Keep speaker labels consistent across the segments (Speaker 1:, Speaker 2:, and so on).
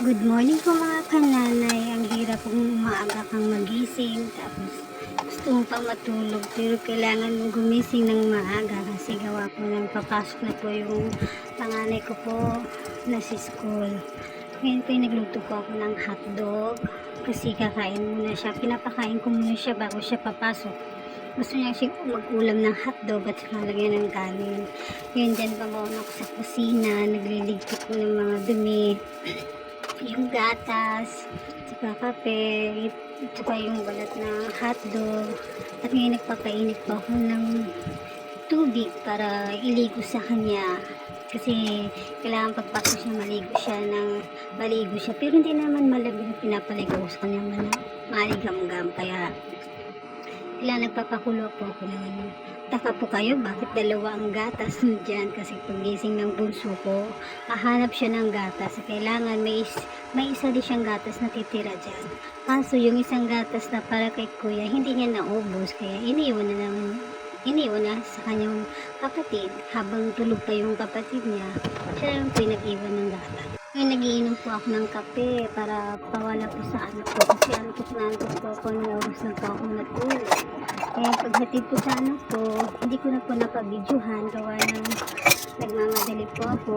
Speaker 1: Good morning po mga kananay. Ang hirap kung maaga kang magising. Tapos gusto mo pang matulog. Pero kailangan mong gumising ng maaga. Kasi gawa po ng papasok na po yung panganay ko po na si school. Ngayon po nagluto po ako ng hotdog. Kasi kakain muna siya. Pinapakain ko muna siya bago siya papasok. Gusto niya siya mag-ulam ng hotdog at saka lagyan ng kanin. Ngayon dyan pa ako sa kusina. Nagliligpit ko ng mga dumi yung gatas, saka kape, saka yung balat ng hotdog. At ngayon nagpapainit pa ako ng tubig para iligo sa kanya. Kasi kailangan pagpasok siya, maligo siya ng maligo siya. Pero hindi naman malamig na pinapaligo sa kanya man maligam-gam. Kaya kailangan nagpapakulo po ako ng ano. Taka po kayo, bakit dalawa ang gatas dyan? Kasi pagising ng bunso ko, hahanap siya ng gatas. Kailangan may, is- may isa din siyang gatas na titira dyan. Kaso yung isang gatas na para kay kuya, hindi niya naubos. Kaya iniwan na naman, iniwan na sa kanyang kapatid. Habang tulog pa yung kapatid niya, siya yung nag-iwan ng gatas. Ngayon nagiinom po ako ng kape para pawala po sa anak ko. Kasi antok na antok po ako ng oras po ako natulog. Kaya paghatid ko sa anak ko, hindi ko na po napabidyohan. Gawa ng nagmamadali po ako.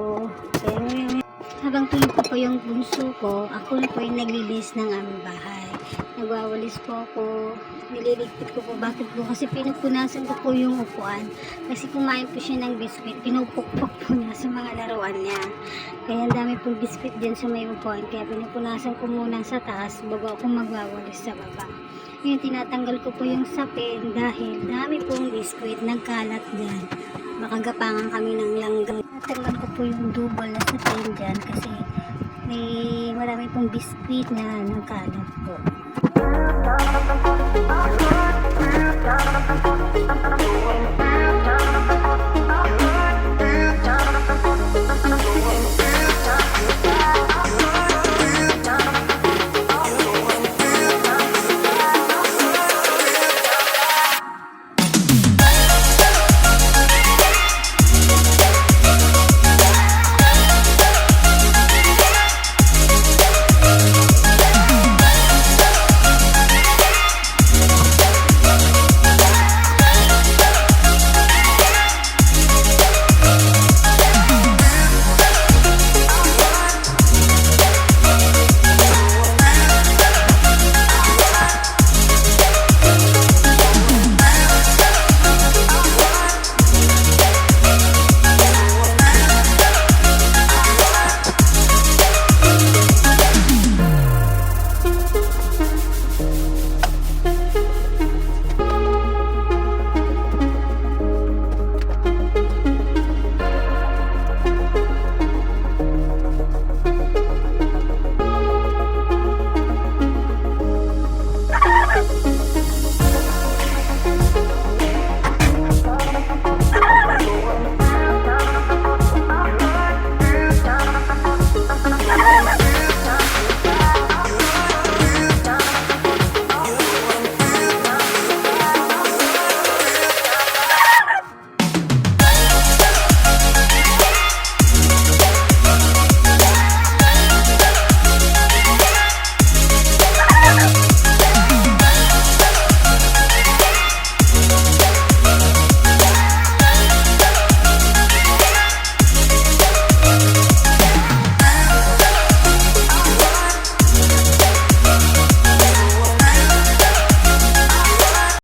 Speaker 1: Kaya ngayon, habang tulog pa po yung bunso ko, ako po yung naglilis ng aming bahay. Nagwawalis po ako, nililigpit ko po. Bakit po? Kasi pinupunasan ko po yung upuan. Kasi kumain po siya ng biscuit, pinupukpok po niya sa mga laruan niya. Kaya ang dami pong biscuit dyan sa may upuan. Kaya pinupunasan ko muna sa taas bago ako magwawalis sa baba. Ngayon, tinatanggal ko po yung sapin dahil dami pong biskuit nagkalat dyan. Makagapangan kami ng langgam. Tinatanggal ko po yung double na sapin dyan kasi may marami pong biskuit na nagkalat po.